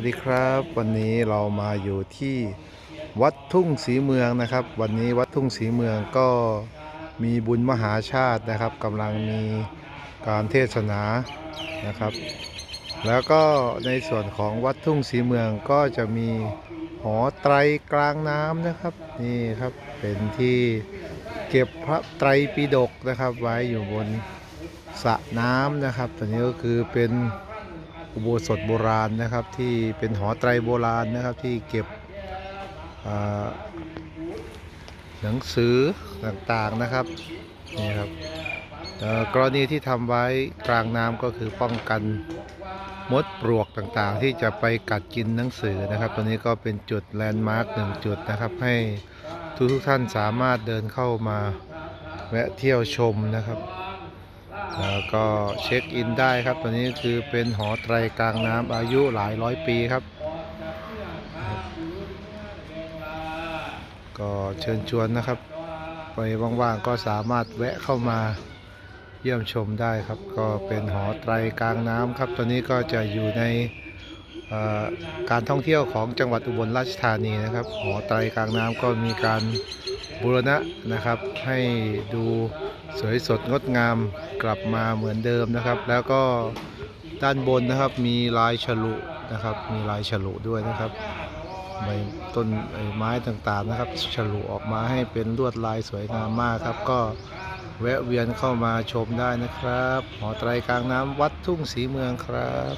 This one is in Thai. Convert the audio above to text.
วัสดีครับ วันนี้เรามาอยู่ที่วัดทุ่งศรีเมืองนะครับ วันนี้วัดทุ่งศรีเมืองก็มีบุญมหาชาตินะครับกำลังมีการเทศนานะครับ แล้วก็ในส่วนของวัดทุ่งศรีเมืองก็จะมีหอไตรกลางน้ำนะครับนี่ครับเป็นที่เก็บพระไตรปิฎกนะครับ ไว้อยู่บนสระน้ำนะครับตัวนี้ก็คือเป็น อุโบสถโบราณนะครับที่เป็นหอไตรโบราณนะครับที่เก็บหนังสือต่างๆนะครับนี่ครับกรณีที่ทำไว้กลางน้ำก็คือป้องกันมดปลวกต่างๆ ที่จะไปกัดกินหนังสือนะครับตัวนี้ก็เป็นจุดแลนด์มาร์คหนึ่งจุดนะครับให้ทุกทุกๆท่านสามารถเดินเข้ามาแวะเที่ยวชมนะครับ แล้วก็เช็คอินได้ครับตัวนี้คือเป็นหอไตรกลางน้ำอายุหลายร้อยปีครับ ก็เชิญชวนนะครับ ไปว่างๆก็สามารถแวะเข้ามาเยี่ยมชมได้ครับ ก็เป็นหอไตรกลางน้ำครับ ตัวนี้ก็จะอยู่ในการท่องเที่ยวของจังหวัดอุบลราชธานีนะครับ หอไตรกลางน้ำก็มีการ บูรณะนะครับ ให้ดูสวยสดงดงามกลับมาเหมือนเดิมนะครับ แล้วก็ด้านบนนะครับมีลายฉลุนะครับ มีลายฉลุด้วยนะครับใบต้นไอ้ไม้ต่างๆนะครับ ฉลุออกมาให้เป็นลวดลายสวยงามมากครับ ก็แวะเวียนเข้ามาชมได้นะครับ หอไตรกลางน้ำวัดทุ่งศรีเมืองครับ